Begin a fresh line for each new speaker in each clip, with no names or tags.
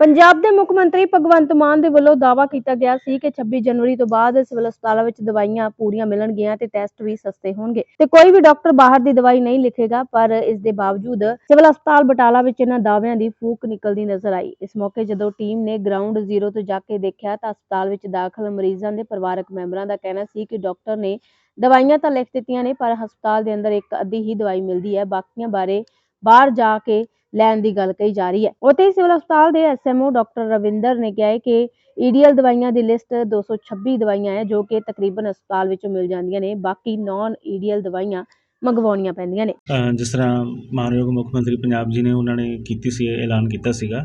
ਪੰਜਾਬ ਦੇ ਮੁੱਖ ਮੰਤਰੀ ਭਗਵੰਤ ਮਾਨ ਦੇ ਵੱਲੋਂ ਦਾਅਵਾ ਕੀਤਾ ਗਿਆ ਸੀ ਕਿ 26 ਜਨਵਰੀ ਤੋਂ ਬਾਅਦ ਸਿਵਲ ਹਸਪਤਾਲਾਂ ਵਿੱਚ ਦਵਾਈਆਂ ਪੂਰੀਆਂ ਮਿਲਣਗੀਆਂ ਤੇ ਟੈਸਟ ਵੀ ਸਸਤੇ ਹੋਣਗੇ। ਤੇ ਕੋਈ ਵੀ ਡਾਕਟਰ ਬਾਹਰ ਦੀ ਦਵਾਈ ਨਹੀਂ ਲਿਖੇਗਾ, ਪਰ ਇਸ ਦੇ ਬਾਵਜੂਦ ਸਿਵਲ ਹਸਪਤਾਲ ਬਟਾਲਾ ਵਿੱਚ ਇਹਨਾਂ ਦਾਅਵਿਆਂ ਦੀ ਫੂਕ ਨਿਕਲਦੀ ਨਜ਼ਰ ਆਈ। ਇਸ ਮੌਕੇ ਜਦੋਂ ਟੀਮ ਨੇ ਗਰਾਊਂਡ ਜ਼ੀਰੋ ਤੋਂ ਜਾ ਕੇ ਦੇਖਿਆ ਤਾਂ ਹਸਪਤਾਲ ਵਿੱਚ ਦਾਖਲ ਮਰੀਜ਼ਾਂ ਦੇ ਪਰਿਵਾਰਕ ਮੈਂਬਰਾਂ ਦਾ ਕਹਿਣਾ ਸੀ ਕਿ ਡਾਕਟਰ ਨੇ ਦਵਾਈਆਂ ਤਾਂ ਲਿਖ ਦਿੱਤੀਆਂ ਨੇ, ਪਰ ਹਸਪਤਾਲ ਦੇ ਅੰਦਰ ਇੱਕ ਅੱਧੀ ਹੀ ਦਵਾਈ ਮਿਲਦੀ ਹੈ। ਬਾਕੀਆਂ ਬਾਰੇ ਬਾਹਰ ਜਾ ਕੇ ਲੈਣ ਦੀ ਗੱਲ ਕਹੀ ਜਾ ਰਹੀ ਹੈ। ਉੱਥੇ ਸਿਵਲ ਹਸਪਤਾਲ ਦੇ ਐਸਐਮਓ ਡਾਕਟਰ ਰਵਿੰਦਰ ਨੇ ਕਿਹਾ ਹੈ ਕਿ ਈਡੀਐਲ ਦਵਾਈਆਂ ਦੀ ਲਿਸਟ 226 ਦਵਾਈਆਂ ਹੈ, ਜੋ ਕਿ ਤਕਰੀਬਨ ਹਸਪਤਾਲ ਵਿੱਚੋਂ ਮਿਲ ਜਾਂਦੀਆਂ ਨੇ। ਬਾਕੀ ਨਾਨ ਈਡੀਐਲ ਦਵਾਈਆਂ ਮੰਗਵਾਉਣੀਆਂ ਪੈਂਦੀਆਂ ਨੇ।
ਜਿਸ ਤਰ੍ਹਾਂ ਮਾਨਯੋਗ ਮੁੱਖ ਮੰਤਰੀ ਪੰਜਾਬ ਜੀ ਨੇ ਉਹਨਾਂ ਨੇ ਕੀਤੀ ਸੀ, ਐਲਾਨ ਕੀਤਾ ਸੀਗਾ।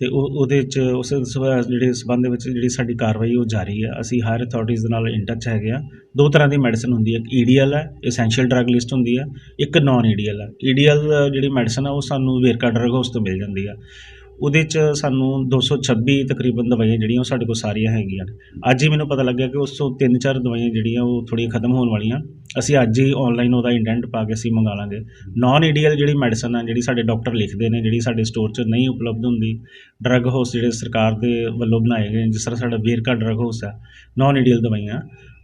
ਅਤੇ ਉਹ, ਉਹਦੇ 'ਚ ਉਸ ਸਬੰ- ਜਿਹੜੇ ਸੰਬੰਧ ਵਿੱਚ ਜਿਹੜੀ ਸਾਡੀ ਕਾਰਵਾਈ ਉਹ ਜਾਰੀ ਹੈ। ਅਸੀਂ ਹਾਇਰ ਅਥਾਰਟੀਜ਼ ਦੇ ਨਾਲ ਇਨ ਟੱਚ ਹੈਗੇ ਆ ਦੋ ਤਰ੍ਹਾਂ ਦੀ ਮੈਡੀਸਨ ਹੁੰਦੀ ਹੈ। ਇੱਕ ਈਡੀਐਲ ਹੈ ਐਸੈਂਸ਼ੀਅਲ ਡਰੱਗ ਲਿਸਟ ਹੁੰਦੀ ਹੈ। ਇੱਕ ਨਾਨ ਈਡੀਐਲ ਹੈ। ਈਡੀਐਲ ਜਿਹੜੀ ਮੈਡੀਸਨ ਆ ਉਹ ਸਾਨੂੰ ਵੇਰਕਾ ਡਰੱਗ ਹਾਊਸ ਤੋਂ ਮਿਲ ਜਾਂਦੀ ਆ ਉਹਦੇ ਚ ਸਾਨੂੰ 226 ਤਕਰੀਬਨ ਦਵਾਈਆਂ ਜਿਹੜੀਆਂ ਉਹ ਸਾਡੇ ਕੋਲ ਸਾਰੀਆਂ ਹੈਗੀਆਂ ਨੇ। ਅੱਜ ਹੀ ਮੈਨੂੰ ਪਤਾ ਲੱਗਿਆ ਕਿ ਉਸ ਤੋਂ ਤਿੰਨ ਚਾਰ ਦਵਾਈਆਂ ਜਿਹੜੀਆਂ ਉਹ ਥੋੜ੍ਹੀਆਂ ਖਤਮ ਹੋਣ ਵਾਲੀਆਂ। ਅਸੀਂ ਅੱਜ ਹੀ ਆਨਲਾਈਨ ਉਹਦਾ ਇੰਡੈਂਟ ਪਾ ਕੇ ਅਸੀਂ ਮੰਗਾ ਲਾਂਗੇ। ਨਾਨ ਈਡੀਐਲ ਜਿਹੜੀ ਮੈਡੀਸਨ ਆ, ਜਿਹੜੀ ਸਾਡੇ ਡਾਕਟਰ ਲਿਖਦੇ ਨੇ, ਜਿਹੜੀ ਸਾਡੇ ਸਟੋਰ 'ਚ ਨਹੀਂ ਉਪਲਬਧ ਹੁੰਦੀ ਡਰੱਗ ਹਾਊਸ ਜਿਹੜੇ ਸਰਕਾਰ ਦੇ ਵੱਲੋਂ ਬਣਾਏ ਗਏ ਜਿਸ ਤਰ੍ਹਾਂ ਸਾਡਾ ਵੇਰਕਾ ਡਰੱਗ ਹਾਊਸ ਆ ਨਾਨ ਈਡੀਐਲ ਦਵਾਈਆਂ।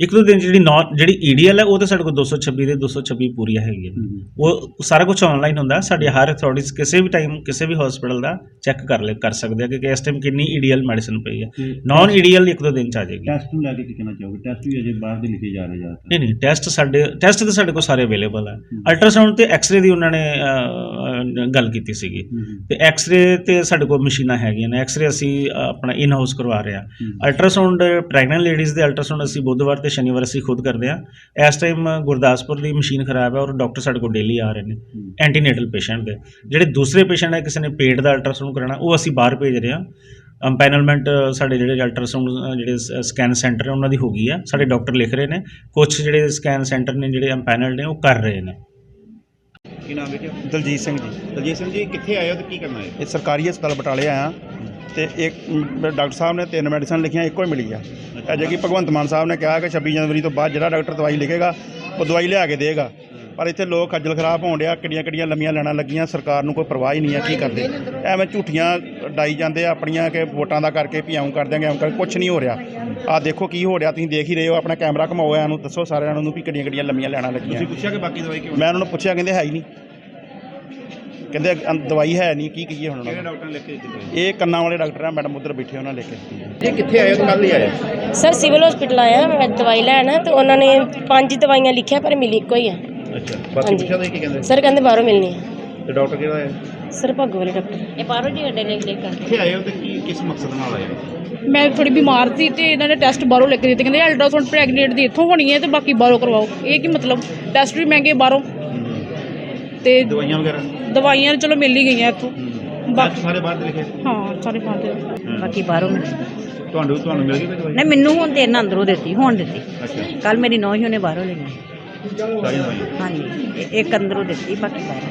ਇੱਕ ਦੋ ਦਿਨ ਜਿਹੜੀ ਨਾਨ ਜਿਹੜੀ ਈਡੀਐਲ ਹੈ ਉਹ ਤਾਂ ਸਾਡੇ ਕੋਲ 226 ਦੇ 226 ਪੂਰੀਆਂ ਹੈਗੀਆਂ ਨੇ। ਉਹ ਸਾਰਾ ਕੁਝ ਆਨਲਾਈਨ ਹੁੰਦਾ ਸਾਡੀ ਹਾਇਰ ਅਥਾਰਟੀਜ਼ ਕਿਸੇ ਵੀ ਟਾਈਮ ਕਿਸੇ ਵੀ ਹਸਪੀਟਲ ਦਾ ਚੈੱਕ ਕਰ ਲੈ ਕਰ ਸਕਦੇ ਆ ਕਿ ਇਸ ਟਾਈਮ ਕਿੰਨੀ ਈਡੀਐਲ ਮੈਡੀਸਨ ਪਈ ਹੈ।
ਤੇ
ਨਾਨ ਈਡੀਐਲ ਇੱਕ ਦੋ ਦਿਨ 'ਚ ਆ ਜਾਏਗੀ।
ਟੈਸਟ ਨੂੰ ਲੈ ਕੇ ਕੀ ਕਹਿਣਾ ਚਾਹੋਗੇ? ਟੈਸਟ ਵੀ ਅਜੇ ਬਾਹਰ ਦੇ ਲਿਖੇ ਜਾ ਰਹੇ ਜ਼ਿਆਦਾਤਰ
ਨਹੀਂ ਨਹੀਂ ਟੈਸਟ ਸਾਡੇ ਟੈਸਟ ਤਾਂ ਸਾਡੇ ਕੋਲ ਸਾਰੇ ਅਵੇਲੇਬਲ ਹੈ। ਅਲਟਰਾਸਾਊਂਡ ਤੇ ਐਕਸ-ਰੇ ਦੀ ਉਹਨਾਂ ਨੇ ਗੱਲ ਕੀਤੀ ਸੀਗੀ। ਤੇ ਐਕਸ-ਰੇ ਤੇ ਸਾਡੇ ਕੋਲ ਮਸ਼ੀਨਾਂ ਹੈਗੀਆਂ ਨੇ। ਐਕਸ-ਰੇ ਅਸੀਂ ਆਪਣਾ ਇਨ ਹਾਊਸ ਕਰਵਾ ਰਹੇ ਹੂੰ। ਅਲਟਰਾਸਾਊਂਡ ਪ੍ਰੈਗਨੈਂਟ ਲੇਡੀਜ਼ ਦੇ ਅਲਟਰਾਸਾਊਂਡ ਅਸੀਂ ਬੁੱਧਵਾਰ ਤੇ ਸ਼ਨੀਵਾਰ ਅਸੀਂ ਖੁਦ ਕਰਦੇ ਹਾਂ। ਇਸ ਟਾਈਮ ਗੁਰਦਾਸਪੁਰ ਦੀ ਮਸ਼ੀਨ ਖਰਾਬ ਹੈ ਔਰ ਡਾਕਟਰ ਸਾਡੇ ਕੋਲ ਡੇਲੀ ਆ ਰਹੇ ਨੇ। ਐਂਟੀਨੇਟਲ ਪੇਸ਼ੈਂਟ ਦੇ। ਜਿਹੜੇ ਦੂਸਰੇ ਪੇਸ਼ੈਂਟ ਹੈ ਕਿਸੇ ਨੇ ਪੇਟ ਦਾ ਅਲਟਰਾਸਾਊਂਡ ਕਰਾਉਣਾ ਉਹ ਅਸੀਂ ਬਾਹਰ ਭੇਜ ਰਹੇ ਹਾਂ। ਅੰਪੈਨਲਮੈਂਟ ਸਾਡੇ ਜਿਹੜੇ ਅਲਟਰਾਸਾਊਂਡ ਜਿਹੜੇ ਸਕੈਨ ਸੈਂਟਰ ਹੈ ਉਹਨਾਂ ਦੀ ਹੋ ਗਈ ਆ ਸਾਡੇ ਡਾਕਟਰ ਲਿਖ ਰਹੇ ਨੇ। ਕੁਝ ਜਿਹੜੇ ਸਕੈਨ ਸੈਂਟਰ ਨੇ ਜਿਹੜੇ ਅੰਪੈਨਲਡ ਨੇ ਉਹ ਕਰ ਰਹੇ ਨੇ।
ਕੀ ਨਾਮ ਬੇਟੇ
ਦਲਜੀਤ ਸਿੰਘ ਜੀ।
ਦਲਜੀਤ ਸਿੰਘ ਜੀ ਕਿੱਥੇ ਆਏ ਹੋ ਤੇ ਕੀ ਕਰਨਾ ਹੈ?
ਇਹ ਸਰਕਾਰੀ ਹਸਪਤਾਲ ਬਟਾਲੇ ਆਇਆ ਤੇ ਇੱਕ ਡਾਕਟਰ ਸਾਹਿਬ ਨੇ ਤਿੰਨ ਮੈਡੀਸਨ ਲਿਖੀਆਂ ਇੱਕੋ ਹੀ ਮਿਲੀ ਆ। ਅਜੇ ਕਿ ਭਗਵੰਤ ਮਾਨ ਸਾਹਿਬ ਨੇ ਕਿਹਾ ਕਿ 26 ਜਨਵਰੀ ਤੋਂ ਬਾਅਦ ਜਿਹੜਾ ਡਾਕਟਰ ਦਵਾਈ ਲਿਖੇਗਾ ਉਹ ਦਵਾਈ ਲਿਆ ਕੇ ਦੇਗਾ ਪਰ ਇੱਥੇ ਲੋਕ ਖੱਜਲ ਖਰਾਬ ਹੋਣ ਡਿਆ ਕਿੱਡੀਆਂ ਕਿੱਡੀਆਂ ਲੰਮੀਆਂ ਲੈਣਾ ਲੱਗੀਆਂ ਸਰਕਾਰ ਨੂੰ ਕੋਈ ਪਰਵਾਹ ਹੀ ਨਹੀਂ ਆ ਕੀ ਕਰਦੇ। ਐਵੇਂ ਝੂਠੀਆਂ ਡਾਈ ਜਾਂਦੇ ਆ ਆਪਣੀਆਂ ਕਿ ਵੋਟਾਂ ਦਾ ਕਰਕੇ ਵੀ ਐਂ ਕਰ ਦਿਆਂਗੇ ਐਂ ਕਰ ਕੁਝ ਨਹੀਂ ਹੋ ਰਿਹਾ। ਆ ਦੇਖੋ ਕੀ ਹੋ ਰਿਹਾ ਤੁਸੀਂ ਦੇਖ ਹੀ ਰਹੇ ਹੋ ਆਪਣਾ ਕੈਮਰਾ ਘਮਾਓ ਇਹਨੂੰ ਦੱਸੋ ਸਾਰਿਆਂ ਨੂੰ ਵੀ ਕਿੱਡੀਆਂ ਕਿੱਡੀਆਂ ਲੰਮੀਆਂ ਲੈਣਾ ਲੱਗੀਆਂ।
ਤੁਸੀਂ ਪੁੱਛਿਆ ਕਿ ਬਾਕੀ ਦਵਾਈ ਕਿਉਂ
ਮੈਂ ਉਹਨਾਂ ਨੂੰ ਪੁੱਛਿਆ ਕਹਿੰਦੇ ਹੈ ਹੀ ਨਹੀਂ। ਕਹਿੰਦੇ ਦਵਾਈ ਹੈ ਨਹੀਂ ਕੀ ਕਹੀਏ ਹੁਣ ਉਹਨਾਂ
ਕਿਹੜੇ
ਨੂੰ?
ਡਾਕਟਰ ਲਿਖ ਕੇ
ਇਹ ਕੰਨਾਂ ਵਾਲੇ ਡਾਕਟਰ ਆ ਮੈਡਮ ਉੱਧਰ ਬੈਠੇ ਉਹਨਾਂ ਲੈ ਕੇ ਦਿੱਤੀ
ਇਹ ਕਿੱਥੇ ਆਏ ਹੋ ਤੇ ਕੱਲ ਨਹੀਂ ਆਏ?
ਸਰ ਸਿਵਲ ਹਸਪੀਟਲ ਆਇਆ ਮੈਂ ਦਵਾਈ ਲੈਣ ਤੇ ਉਹਨਾਂ ਨੇ ਪੰਜ ਦਵਾਈਆਂ ਲਿਖਿਆ ਪਰ ਮਿਲੀ ਇੱਕੋ ਹੀ ਆ।
ਅੱਛਾ ਬਾਕੀ
ਹਾਂਜੀ।
ਪੁੱਛਿਆ ਤੁਸੀਂ ਕੀ ਕਹਿੰਦੇ?
ਸਰ ਕਹਿੰਦੇ ਬਾਹਰੋਂ ਮਿਲਣੀ ਆ
ਤੇ ਡਾਕਟਰ ਕਿਹੜਾ ਹੈ?
ਸਰ ਭੱਗੋ ਵਾਲੇ ਡਾਕਟਰ ਇਹ ਬਾਹਰੋਂ ਜੀ ਅੱਡੇ ਲੈ ਲੈ ਕਰ
ਕਿੱਥੇ ਆਏ ਹੋ ਤੇ ਕੀ ਕਿਸ ਮਕਸਦ ਨਾਲ ਆਏ ਹੋ?
ਮੈਂ ਥੋੜੀ ਬਿਮਾਰ ਸੀ ਤੇ ਇਹਨਾਂ ਨੇ ਟੈਸਟ ਬਾਹਰੋਂ ਲਿਖ ਕੇ ਦਿੱਤੇ। ਕਹਿੰਦੇ ਅਲਟਰਾਸਾਊਂਡ ਪ੍ਰੈਗਨੈਂਟ ਦੀ ਇੱਥੋਂ ਹੋਣੀ ਹੈ ਤੇ ਬਾਕੀ ਬਾਹਰੋਂ ਕਰਵਾਓ। ਇਹ ਕੀ ਮਤਲਬ? ਟੈਸਟ ਵੀ ਮਹਿੰਗੇ ਬਾਹਰੋਂ। ਤੇ
ਦਵਾਈਆਂ ਵਗੈਰਾ?
ਦਵਾਈਆਂ ਚਲੋ ਮਿਲ ਹੀ ਗਈਆਂ ਇੱਥੋਂ।
ਬਾਕੀ ਸਾਰੇ ਬਾਹਰ ਦੇ ਲਿਖੇ?
ਹਾਂ ਸਾਰੇ ਪਾਉਂਦੇ
ਬਾਕੀ ਬਾਹਰੋਂ ਮਿਲ
ਤੁਹਾਨੂੰ ਤੁਹਾਨੂੰ ਮਿਲ ਗਈ ਕੋਈ ਦਵਾਈ?
ਨਹੀਂ ਮੈਨੂੰ ਹੁਣ ਤੇ ਇਹਨਾਂ ਅੰਦਰੋਂ ਦਿੱਤੀ ਹੁਣ ਦਿੱਤੀ।
ਅੱਛਾ।
ਕੱਲ ਮੇਰੀ ਨੌਂ ਹੀ ਉਹਨੇ ਬਾਹਰੋਂ ਲਈ ਹਾਂਜੀ। ਇੱਕ ਅੰਦਰੋਂ ਦਿੱਤੀ ਬਾਕੀ ਬਾਹਰੋਂ